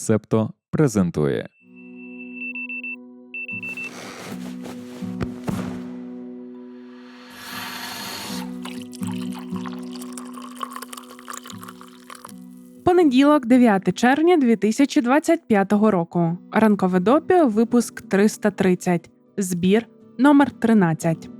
Септо презентує. Понеділок, 9 червня 2025 року. Ранкове допіо, випуск 330. Збір номер 13.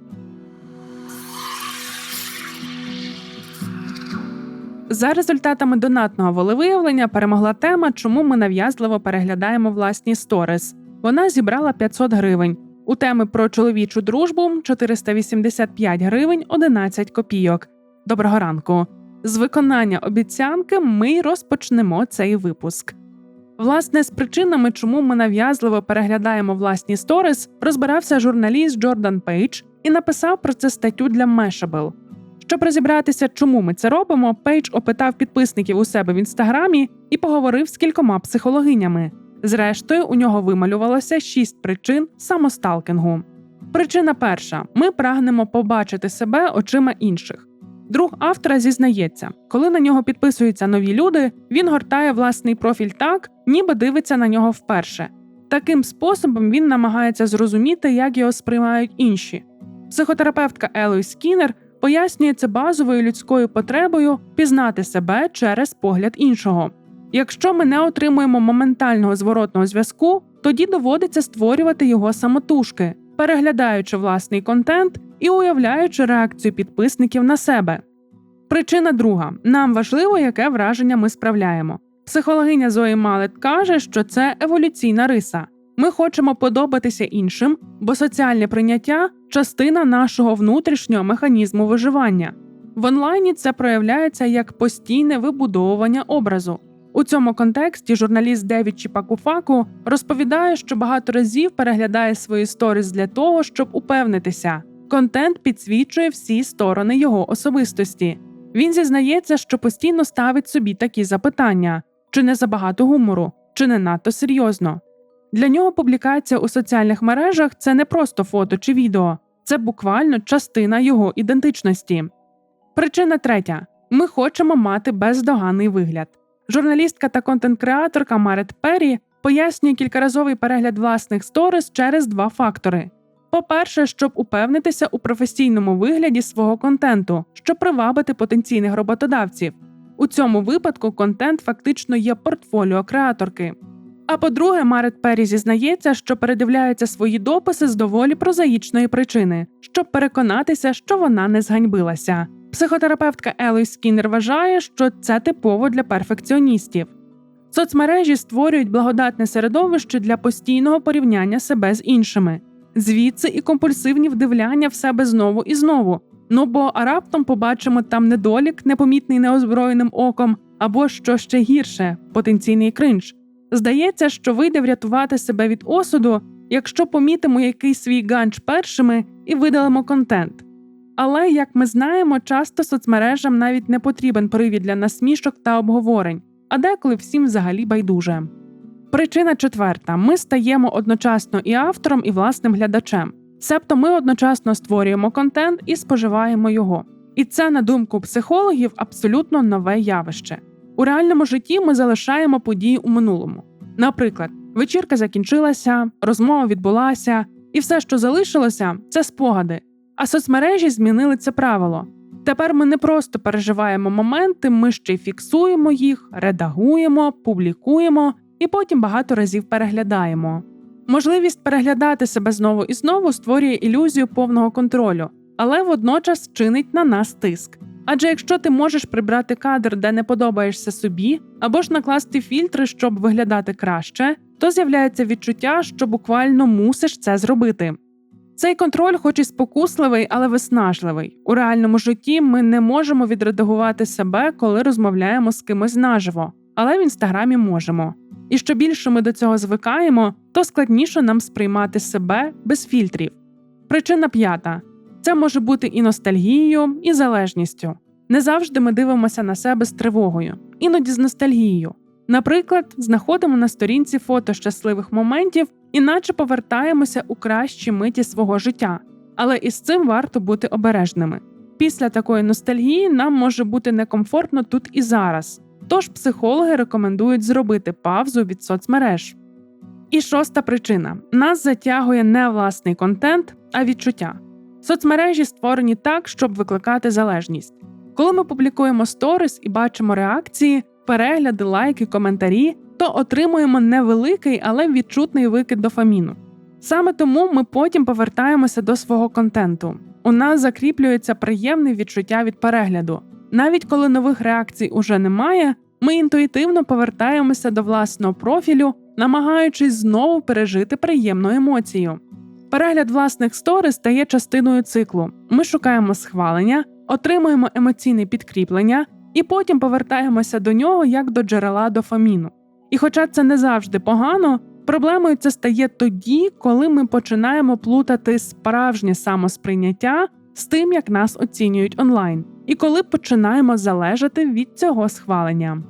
За результатами донатного волевиявлення перемогла тема, чому ми нав'язливо переглядаємо власні сторіс. Вона зібрала 500 гривень. У теми про чоловічу дружбу 485 гривень 11 копійок. Доброго ранку. З виконання обіцянки ми розпочнемо цей випуск. Власне, з причинами, чому ми нав'язливо переглядаємо власні сторіс, розбирався журналіст Джордан Пейдж і написав про це статтю для Mashable. Щоб розібратися, чому ми це робимо, Пейдж опитав підписників у себе в інстаграмі і поговорив з кількома психологинями. Зрештою, у нього вималювалося шість причин самосталкінгу. Причина перша: ми прагнемо побачити себе очима інших. Друг автора зізнається, коли на нього підписуються нові люди, він гортає власний профіль так, ніби дивиться на нього вперше. Таким способом він намагається зрозуміти, як його сприймають інші. Психотерапевтка Елой Скінер пояснює це базовою людською потребою пізнати себе через погляд іншого. Якщо ми не отримуємо моментального зворотного зв'язку, тоді доводиться створювати його самотужки, переглядаючи власний контент і уявляючи реакцію підписників на себе. Причина друга: нам важливо, яке враження ми справляємо. Психологиня Зої Малет каже, що це еволюційна риса. Ми хочемо подобатися іншим, бо соціальне прийняття частина нашого внутрішнього механізму виживання. В онлайні це проявляється як постійне вибудовування образу. У цьому контексті журналіст Девід Чіпакуфаку розповідає, що багато разів переглядає свої сторіс для того, щоб упевнитися, контент підсвічує всі сторони його особистості. Він зізнається, що постійно ставить собі такі запитання: чи не забагато гумору, чи не надто серйозно. Для нього публікація у соціальних мережах це не просто фото чи відео, це буквально частина його ідентичності. Причина третя: ми хочемо мати бездоганний вигляд. Журналістка та контент-креаторка Марет Перрі пояснює кількаразовий перегляд власних сторіс через два фактори. По-перше, щоб упевнитися у професійному вигляді свого контенту, щоб привабити потенційних роботодавців. У цьому випадку контент фактично є портфоліо креаторки. А по-друге, Марет Перрі зізнається, що передивляється свої дописи з доволі прозаїчної причини, щоб переконатися, що вона не зганьбилася. Психотерапевтка Елой Скіннер вважає, що це типово для перфекціоністів. Соцмережі створюють благодатне середовище для постійного порівняння себе з іншими, звідси і компульсивні вдивляння в себе знову і знову. Ну бо а раптом побачимо там недолік, непомітний неозброєним оком, або що ще гірше потенційний кринж. Здається, що вийде врятувати себе від осуду, якщо помітимо який свій ганч першими і видалимо контент. Але, як ми знаємо, часто соцмережам навіть не потрібен привід для насмішок та обговорень, а деколи всім взагалі байдуже. Причина четверта: ми стаємо одночасно і автором, і власним глядачем. Себто ми одночасно створюємо контент і споживаємо його. І це, на думку психологів, абсолютно нове явище. У реальному житті ми залишаємо події у минулому. Наприклад, вечірка закінчилася, розмова відбулася, і все, що залишилося, це спогади. А соцмережі змінили це правило. Тепер ми не просто переживаємо моменти, ми ще й фіксуємо їх, редагуємо, публікуємо і потім багато разів переглядаємо. Можливість переглядати себе знову і знову створює ілюзію повного контролю, але водночас чинить на нас тиск. Адже якщо ти можеш прибрати кадр, де не подобаєшся собі, або ж накласти фільтри, щоб виглядати краще, то з'являється відчуття, що буквально мусиш це зробити. Цей контроль, хоч і спокусливий, але виснажливий. У реальному житті ми не можемо відредагувати себе, коли розмовляємо з кимось наживо, але в інстаграмі можемо. І що більше ми до цього звикаємо, то складніше нам сприймати себе без фільтрів. Причина п'ята це може бути і ностальгією, і залежністю. Не завжди ми дивимося на себе з тривогою, іноді з ностальгією. Наприклад, знаходимо на сторінці фото щасливих моментів, іначе повертаємося у кращі миті свого життя, але із цим варто бути обережними. Після такої ностальгії нам може бути некомфортно тут і зараз. Тож психологи рекомендують зробити павзу від соцмереж. І шоста причина: нас затягує не власний контент, а відчуття. Соцмережі створені так, щоб викликати залежність. Коли ми публікуємо сторіс і бачимо реакції, перегляди, лайки, коментарі, то отримуємо невеликий, але відчутний викид дофаміну. Саме тому ми потім повертаємося до свого контенту. У нас закріплюється приємне відчуття від перегляду. Навіть коли нових реакцій уже немає, ми інтуїтивно повертаємося до власного профілю, намагаючись знову пережити приємну емоцію. Перегляд власних сторіс стає частиною циклу. Ми шукаємо схвалення, отримуємо емоційне підкріплення і потім повертаємося до нього як до джерела дофаміну. І хоча це не завжди погано, проблемою це стає тоді, коли ми починаємо плутати справжнє самосприйняття з тим, як нас оцінюють онлайн, і коли починаємо залежати від цього схвалення.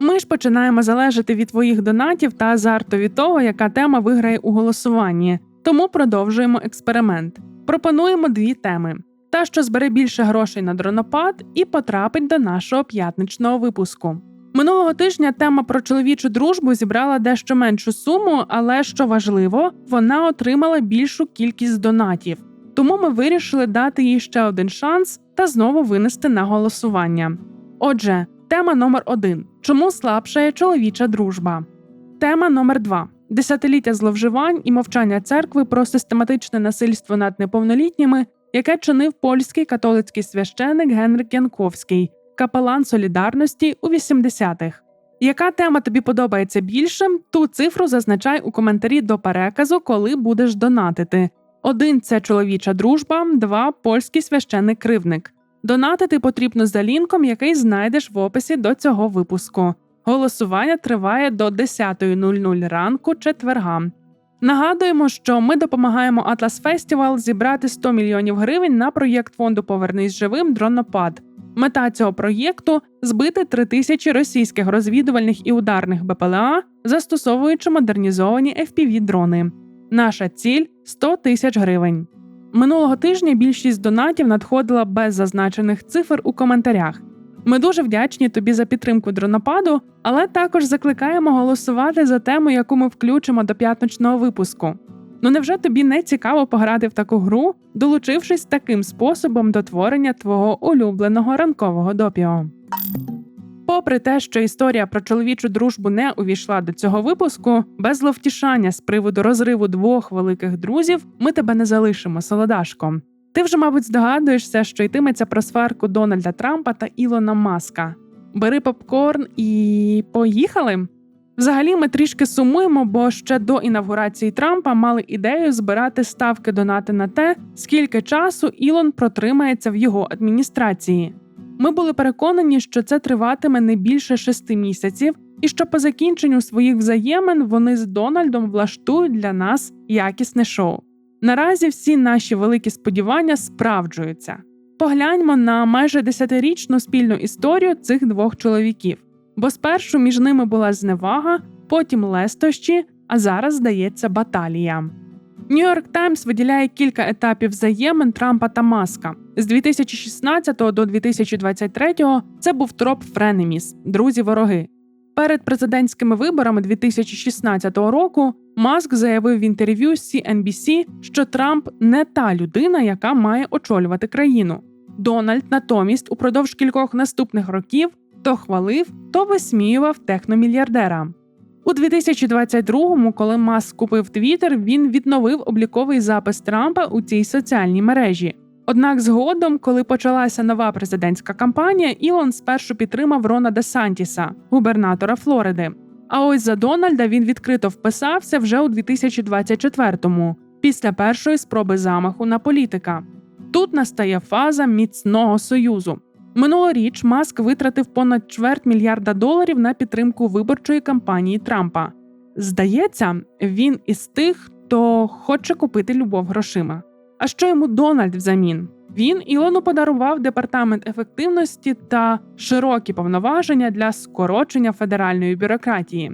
Ми ж починаємо залежати від твоїх донатів та азарту від того, яка тема виграє у голосуванні. Тому продовжуємо експеримент. Пропонуємо дві теми: та, що збере більше грошей на дронопад, і потрапить до нашого п'ятничного випуску. Минулого тижня тема про чоловічу дружбу зібрала дещо меншу суму, але що важливо, вона отримала більшу кількість донатів. Тому ми вирішили дати їй ще один шанс та знову винести на голосування. Отже, тема номер один: чому слабшає чоловіча дружба? Тема номер два. Десятиліття зловживань і мовчання церкви про систематичне насильство над неповнолітніми, яке чинив польський католицький священик Генрик Янковський, капелан солідарності у 80-х. Яка тема тобі подобається більше? Ту цифру зазначай у коментарі до переказу, коли будеш донатити. Один це чоловіча дружба, два польський священник кривник. Донатити потрібно за лінком, який знайдеш в описі до цього випуску. Голосування триває до 10.00 ранку четверга. Нагадуємо, що ми допомагаємо Atlas Festival зібрати 100 мільйонів гривень на проєкт фонду Повернись живим дронопад. Мета цього проєкту збити 3 тисячі російських розвідувальних і ударних БПЛА, застосовуючи модернізовані fpv дрони. Наша ціль 100 тисяч гривень. Минулого тижня більшість донатів надходила без зазначених цифр у коментарях. Ми дуже вдячні тобі за підтримку дронопаду, але також закликаємо голосувати за тему, яку ми включимо до п'ятничного випуску. Ну невже тобі не цікаво пограти в таку гру, долучившись таким способом до творення твого улюбленого ранкового допіо? Попри те, що історія про чоловічу дружбу не увійшла до цього випуску, без зловтішання з приводу розриву двох великих друзів, ми тебе не залишимо, солодашко. Ти вже, мабуть, здогадуєшся, що йтиметься про сварку Дональда Трампа та Ілона Маска. Бери попкорн і поїхали. Взагалі, ми трішки сумуємо, бо ще до інавгурації Трампа мали ідею збирати ставки донати на те, скільки часу Ілон протримається в його адміністрації. Ми були переконані, що це триватиме не більше шести місяців, і що по закінченню своїх взаємин вони з Дональдом влаштують для нас якісне шоу. Наразі всі наші великі сподівання справджуються. Погляньмо на майже десятирічну спільну історію цих двох чоловіків, бо спершу між ними була зневага, потім лестощі, а зараз здається баталія. Нью-Йорк Таймс виділяє кілька етапів взаємин Трампа та Маска. З 2016 до 2023 це був троп Френеміс друзі-вороги. Перед президентськими виборами 2016 року Маск заявив в інтерв'ю CNBC, що Трамп не та людина, яка має очолювати країну. Дональд натомість упродовж кількох наступних років то хвалив, то висміював техномільярдера. У 2022-му, коли Маск купив Твіттер, він відновив обліковий запис Трампа у цій соціальній мережі. Однак, згодом, коли почалася нова президентська кампанія, Ілон спершу підтримав Рона Де Сантіса, губернатора Флориди. А ось за Дональда він відкрито вписався вже у 2024-му, після першої спроби замаху на політика. Тут настає фаза міцного союзу. Минулоріч Маск витратив понад чверть мільярда доларів на підтримку виборчої кампанії Трампа. Здається, він із тих, хто хоче купити любов грошима. А що йому Дональд взамін? Він Ілону подарував департамент ефективності та широкі повноваження для скорочення федеральної бюрократії.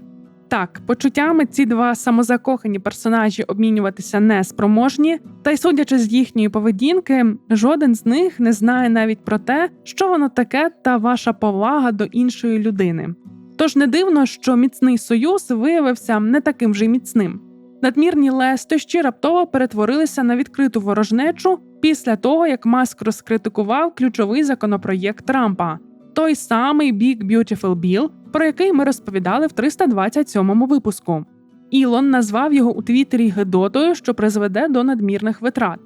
Так, почуттями ці два самозакохані персонажі обмінюватися не спроможні, та й судячи з їхньої поведінки, жоден з них не знає навіть про те, що воно таке та ваша повага до іншої людини. Тож не дивно, що міцний союз виявився не таким же міцним. Надмірні лестощі раптово перетворилися на відкриту ворожнечу після того, як Маск розкритикував ключовий законопроєкт Трампа, той самий Big Beautiful Bill, про який ми розповідали в 327-му випуску. Ілон назвав його у Твіттері гидотою, що призведе до надмірних витрат.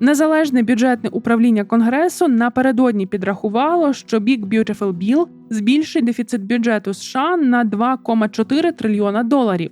Незалежне бюджетне управління Конгресу напередодні підрахувало, що Big Beautiful Bill збільшить дефіцит бюджету США на 2,4 трильйона доларів.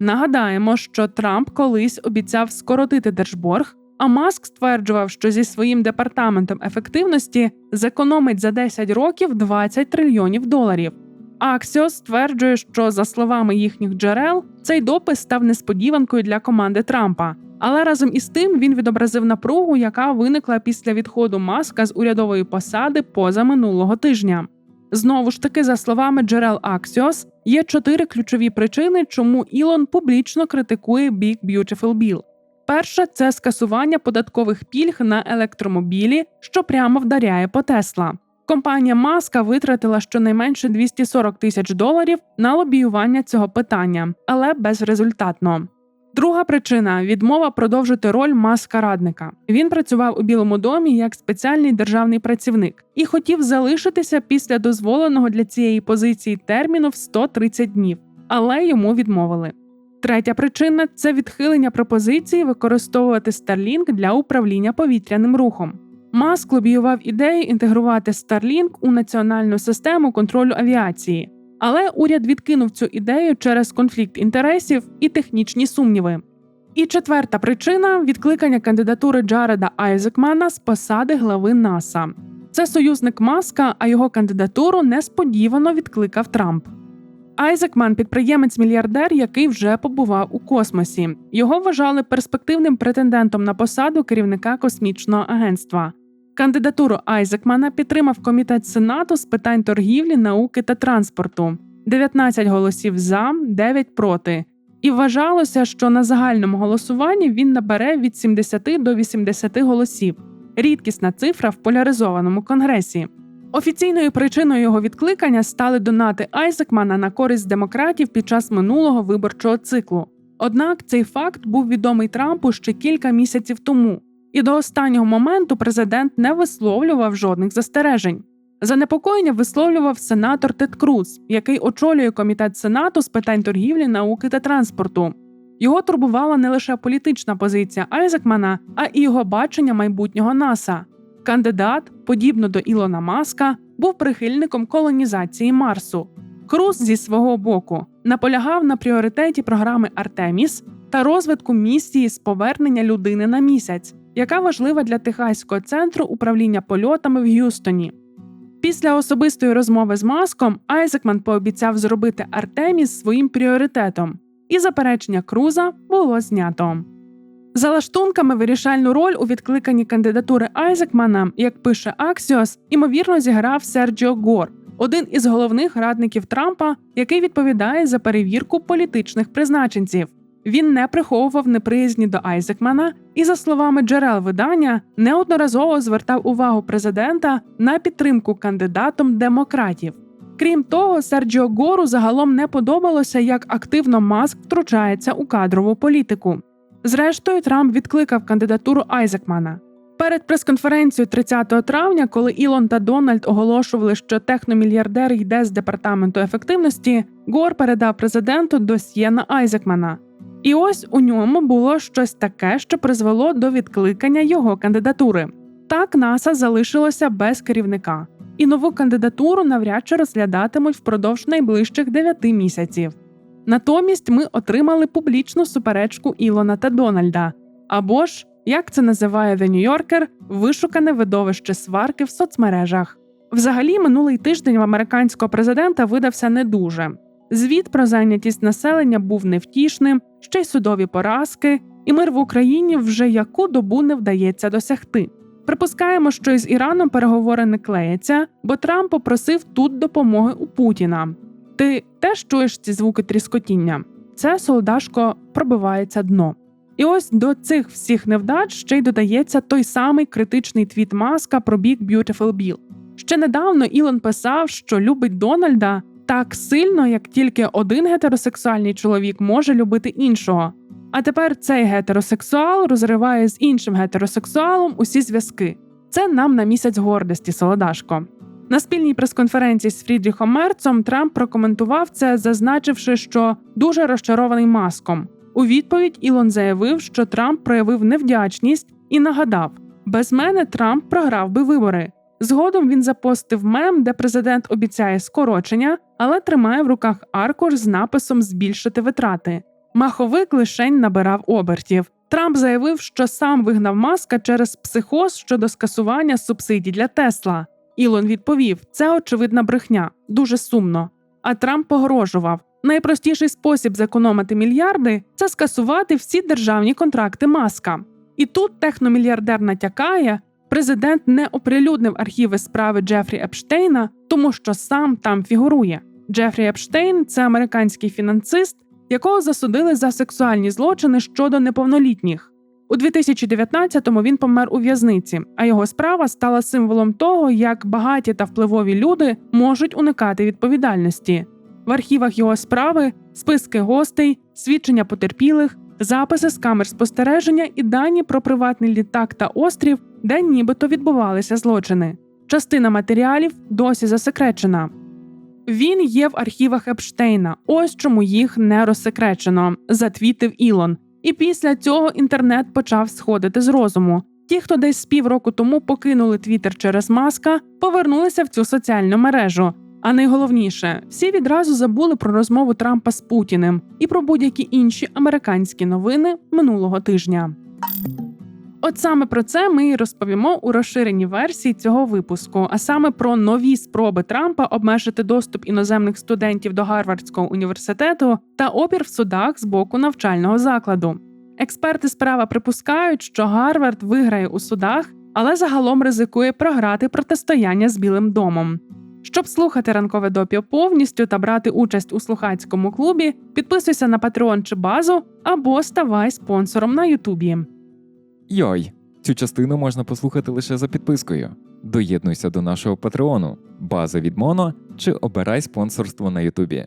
Нагадаємо, що Трамп колись обіцяв скоротити держборг, а Маск стверджував, що зі своїм департаментом ефективності зекономить за 10 років 20 трильйонів доларів. Axios стверджує, що за словами їхніх джерел, цей допис став несподіванкою для команди Трампа. Але разом із тим він відобразив напругу, яка виникла після відходу Маска з урядової посади поза минулого тижня. Знову ж таки, за словами джерел Axios, є чотири ключові причини, чому Ілон публічно критикує Big Beautiful Bill. Перша це скасування податкових пільг на електромобілі, що прямо вдаряє по Тесла. Компанія Маска витратила щонайменше 240 тисяч доларів на лобіювання цього питання, але безрезультатно. Друга причина відмова продовжити роль маска радника. Він працював у Білому домі як спеціальний державний працівник і хотів залишитися після дозволеного для цієї позиції терміну в 130 днів, але йому відмовили. Третя причина це відхилення пропозиції використовувати Starlink для управління повітряним рухом. Маск лобіював ідею інтегрувати Starlink у національну систему контролю авіації, але уряд відкинув цю ідею через конфлікт інтересів і технічні сумніви. І четверта причина відкликання кандидатури Джареда Айзекмана з посади глави НАСА. Це союзник Маска, а його кандидатуру несподівано відкликав Трамп. Айзекман підприємець-мільярдер, який вже побував у космосі. Його вважали перспективним претендентом на посаду керівника космічного агентства. Кандидатуру Айзекмана підтримав комітет Сенату з питань торгівлі, науки та транспорту 19 голосів за, 9 проти. І вважалося, що на загальному голосуванні він набере від 70 до 80 голосів. Рідкісна цифра в поляризованому конгресі. Офіційною причиною його відкликання стали донати Айзекмана на користь демократів під час минулого виборчого циклу. Однак цей факт був відомий Трампу ще кілька місяців тому, і до останнього моменту президент не висловлював жодних застережень. Занепокоєння висловлював сенатор Тед Круз, який очолює комітет Сенату з питань торгівлі, науки та транспорту. Його турбувала не лише політична позиція Айзекмана, а й його бачення майбутнього НАСА. Кандидат, подібно до Ілона Маска, був прихильником колонізації Марсу. Круз зі свого боку наполягав на пріоритеті програми Артеміс та розвитку місії з повернення людини на місяць, яка важлива для Техаського центру управління польотами в Г'юстоні. Після особистої розмови з Маском Айзекман пообіцяв зробити Артеміс своїм пріоритетом, і заперечення Круза було знято. За лаштунками вирішальну роль у відкликанні кандидатури Айзекмана, як пише Axios, імовірно зіграв Серджіо Гор, один із головних радників Трампа, який відповідає за перевірку політичних призначенців. Він не приховував неприязні до Айзекмана і, за словами джерел видання, неодноразово звертав увагу президента на підтримку кандидатом демократів. Крім того, Серджіо Гору загалом не подобалося, як активно Маск втручається у кадрову політику. Зрештою, Трамп відкликав кандидатуру Айзекмана. Перед прес-конференцією 30 травня, коли Ілон та Дональд оголошували, що техномільярдер йде з департаменту ефективності, Гор передав президенту досьє на Айзекмана. І ось у ньому було щось таке, що призвело до відкликання його кандидатури. Так НАСА залишилося без керівника, і нову кандидатуру навряд чи розглядатимуть впродовж найближчих 9 місяців. Натомість ми отримали публічну суперечку Ілона та Дональда, або ж, як це називає The New Yorker, вишукане видовище сварки в соцмережах. Взагалі, минулий тиждень в американського президента видався не дуже. Звіт про зайнятість населення був невтішним, ще й судові поразки, і мир в Україні вже яку добу не вдається досягти. Припускаємо, що із Іраном переговори не клеяться, бо Трамп попросив тут допомоги у Путіна. Ти теж чуєш ці звуки тріскотіння? Це солодашко пробивається дно. І ось до цих всіх невдач ще й додається той самий критичний твіт маска про Big Beautiful Bill. Ще недавно Ілон писав, що любить Дональда так сильно, як тільки один гетеросексуальний чоловік може любити іншого. А тепер цей гетеросексуал розриває з іншим гетеросексуалом усі зв'язки. Це нам на місяць гордості, Солодашко. На спільній прес-конференції з Фрідріхом Мерцом Трамп прокоментував це, зазначивши, що дуже розчарований маском. У відповідь Ілон заявив, що Трамп проявив невдячність і нагадав: без мене Трамп програв би вибори. Згодом він запостив мем, де президент обіцяє скорочення, але тримає в руках аркуш з написом збільшити витрати. Маховик лишень набирав обертів. Трамп заявив, що сам вигнав маска через психоз щодо скасування субсидій для Тесла. Ілон відповів: це очевидна брехня, дуже сумно. А Трамп погрожував: найпростіший спосіб зекономити мільярди це скасувати всі державні контракти маска. І тут техномільярдер натякає, президент не оприлюднив архіви справи Джефрі Епштейна, тому що сам там фігурує. Джефрі Епштейн це американський фінансист, якого засудили за сексуальні злочини щодо неповнолітніх. У 2019-му він помер у в'язниці, а його справа стала символом того, як багаті та впливові люди можуть уникати відповідальності. В архівах його справи списки гостей, свідчення потерпілих, записи з камер спостереження і дані про приватний літак та острів, де нібито відбувалися злочини. Частина матеріалів досі засекречена. Він є в архівах Епштейна. Ось чому їх не розсекречено, затвітив Ілон. І після цього інтернет почав сходити з розуму. Ті, хто десь з півроку тому покинули Твіттер через маска, повернулися в цю соціальну мережу. А найголовніше, всі відразу забули про розмову Трампа з Путіним і про будь-які інші американські новини минулого тижня. От саме про це ми і розповімо у розширеній версії цього випуску, а саме про нові спроби Трампа обмежити доступ іноземних студентів до Гарвардського університету та опір в судах з боку навчального закладу. Експерти справа припускають, що Гарвард виграє у судах, але загалом ризикує програти протистояння з Білим домом. Щоб слухати ранкове допіо повністю та брати участь у слухацькому клубі, підписуйся на Patreon чи базу або ставай спонсором на Ютубі. Йой, цю частину можна послухати лише за підпискою. Доєднуйся до нашого патреону, база від Моно чи обирай спонсорство на Ютубі.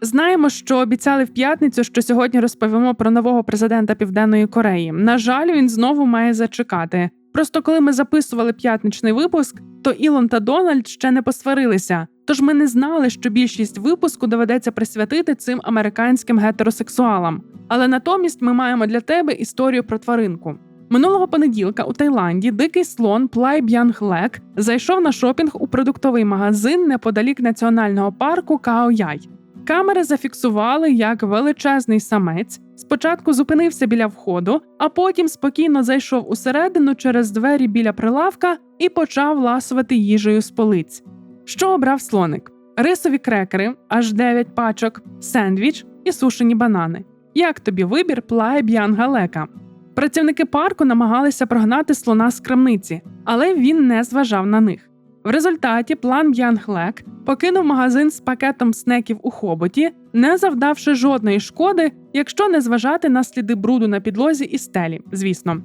Знаємо, що обіцяли в п'ятницю, що сьогодні розповімо про нового президента Південної Кореї. На жаль, він знову має зачекати. Просто коли ми записували п'ятничний випуск, то Ілон та Дональд ще не посварилися. Тож ми не знали, що більшість випуску доведеться присвятити цим американським гетеросексуалам. Але натомість ми маємо для тебе історію про тваринку. Минулого понеділка у Таїланді дикий слон Плай Б'янг Лек зайшов на шопінг у продуктовий магазин неподалік національного парку Каояй. Камери зафіксували, як величезний самець спочатку зупинився біля входу, а потім спокійно зайшов усередину через двері біля прилавка і почав ласувати їжею з полиць. Що обрав слоник? Рисові крекери, аж 9 пачок, сендвіч і сушені банани. Як тобі вибір плає Б'янга Лека? Працівники парку намагалися прогнати слона з крамниці, але він не зважав на них. В результаті план Б'янг-Лек покинув магазин з пакетом снеків у хоботі, не завдавши жодної шкоди, якщо не зважати на сліди бруду на підлозі і стелі, звісно.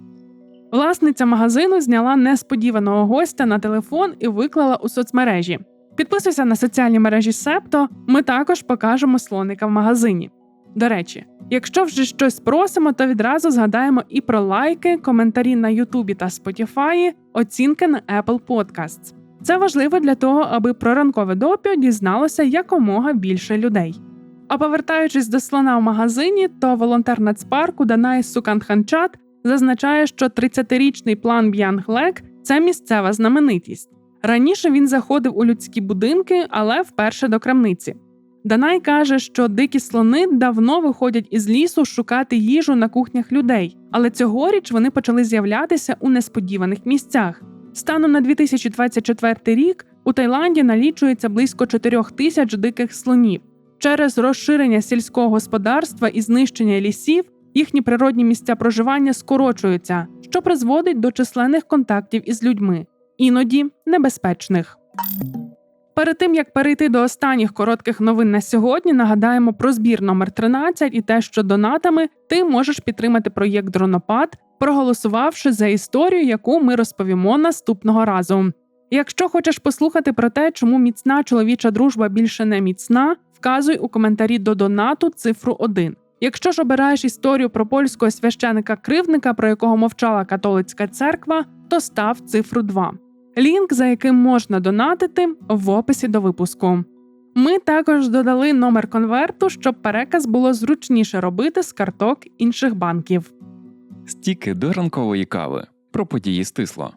Власниця магазину зняла несподіваного гостя на телефон і виклала у соцмережі. Підписуйся на соціальні мережі Септо, ми також покажемо слоника в магазині. До речі, якщо вже щось просимо, то відразу згадаємо і про лайки, коментарі на Ютубі та Spotify, оцінки на Apple Podcasts. Це важливо для того, аби про ранкове допіо дізналося якомога більше людей. А повертаючись до слона в магазині, то волонтер нацпарку Данай Суканханчат зазначає, що 30-річний план Б'янг Лек – це місцева знаменитість. Раніше він заходив у людські будинки, але вперше до крамниці. Данай каже, що дикі слони давно виходять із лісу шукати їжу на кухнях людей, але цьогоріч вони почали з'являтися у несподіваних місцях. Станом на 2024 рік у Таїланді налічується близько 4 тисяч диких слонів. Через розширення сільського господарства і знищення лісів їхні природні місця проживання скорочуються, що призводить до численних контактів із людьми. Іноді небезпечних. Перед тим як перейти до останніх коротких новин на сьогодні, нагадаємо про збір номер 13 і те, що донатами ти можеш підтримати проєкт Дронопад, проголосувавши за історію, яку ми розповімо наступного разу. Якщо хочеш послухати про те, чому міцна чоловіча дружба більше не міцна, вказуй у коментарі до донату цифру 1. Якщо ж обираєш історію про польського священика-кривника, про якого мовчала католицька церква, то став цифру 2. Лінк, за яким можна донатити, в описі до випуску. Ми також додали номер конверту, щоб переказ було зручніше робити з карток інших банків. Стіки до ранкової кави. Про події стисло.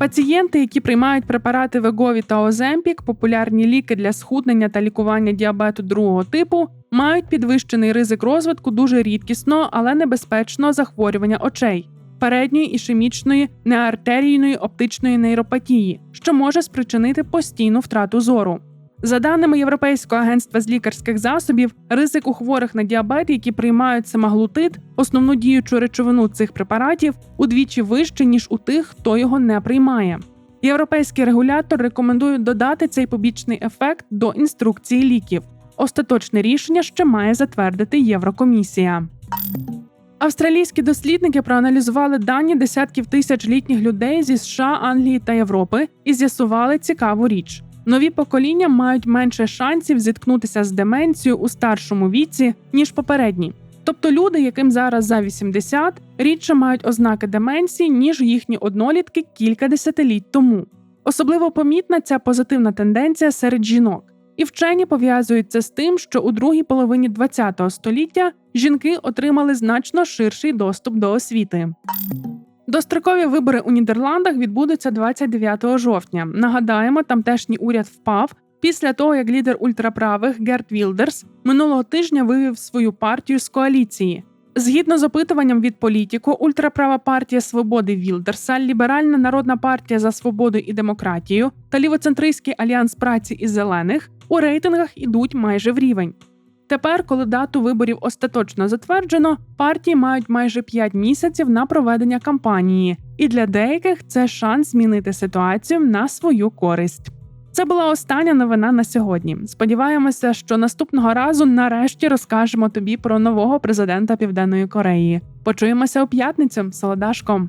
Пацієнти, які приймають препарати Вегові та Оземпік, популярні ліки для схуднення та лікування діабету другого типу, мають підвищений ризик розвитку дуже рідкісного, але небезпечного захворювання очей передньої ішемічної неартерійної оптичної нейропатії, що може спричинити постійну втрату зору. За даними Європейського агентства з лікарських засобів, ризик у хворих на діабет, які приймають семаглутид, основну діючу речовину цих препаратів, удвічі вищий, ніж у тих, хто його не приймає. Європейський регулятор рекомендує додати цей побічний ефект до інструкції ліків. Остаточне рішення ще має затвердити Єврокомісія. Австралійські дослідники проаналізували дані десятків тисяч літніх людей зі США, Англії та Європи і з'ясували цікаву річ. Нові покоління мають менше шансів зіткнутися з деменцією у старшому віці, ніж попередні. Тобто люди, яким зараз за 80, рідше мають ознаки деменції, ніж їхні однолітки кілька десятиліть тому. Особливо помітна ця позитивна тенденція серед жінок. І вчені пов'язують це з тим, що у другій половині ХХ століття жінки отримали значно ширший доступ до освіти. Дострокові вибори у Нідерландах відбудуться 29 жовтня. Нагадаємо, тамтешній уряд впав після того, як лідер ультраправих Герт Вілдерс минулого тижня вивів свою партію з коаліції. Згідно з опитуванням від політіку, ультраправа партія свободи Вілдерса, ліберальна народна партія за свободу і демократію та лівоцентристський альянс праці і зелених у рейтингах ідуть майже в рівень. Тепер, коли дату виборів остаточно затверджено, партії мають майже 5 місяців на проведення кампанії, і для деяких це шанс змінити ситуацію на свою користь. Це була остання новина на сьогодні. Сподіваємося, що наступного разу нарешті розкажемо тобі про нового президента Південної Кореї. Почуємося у п'ятницю, Солодашко.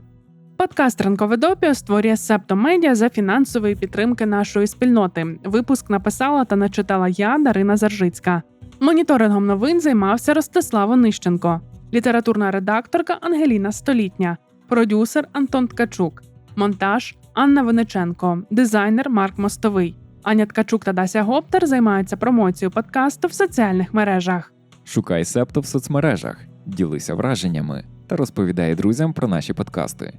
Подкаст Ранкове допіо створює Септо Медіа за фінансової підтримки нашої спільноти. Випуск написала та начитала я, Дарина Заржицька. Моніторингом новин займався Ростислав Онищенко, літературна редакторка Ангеліна Столітня, продюсер Антон Ткачук, монтаж Анна Виниченко, дизайнер Марк Мостовий. Аня Ткачук та Дася Гоптер займаються промоцією подкасту в соціальних мережах. Шукай септо в соцмережах, ділися враженнями та розповідай друзям про наші подкасти.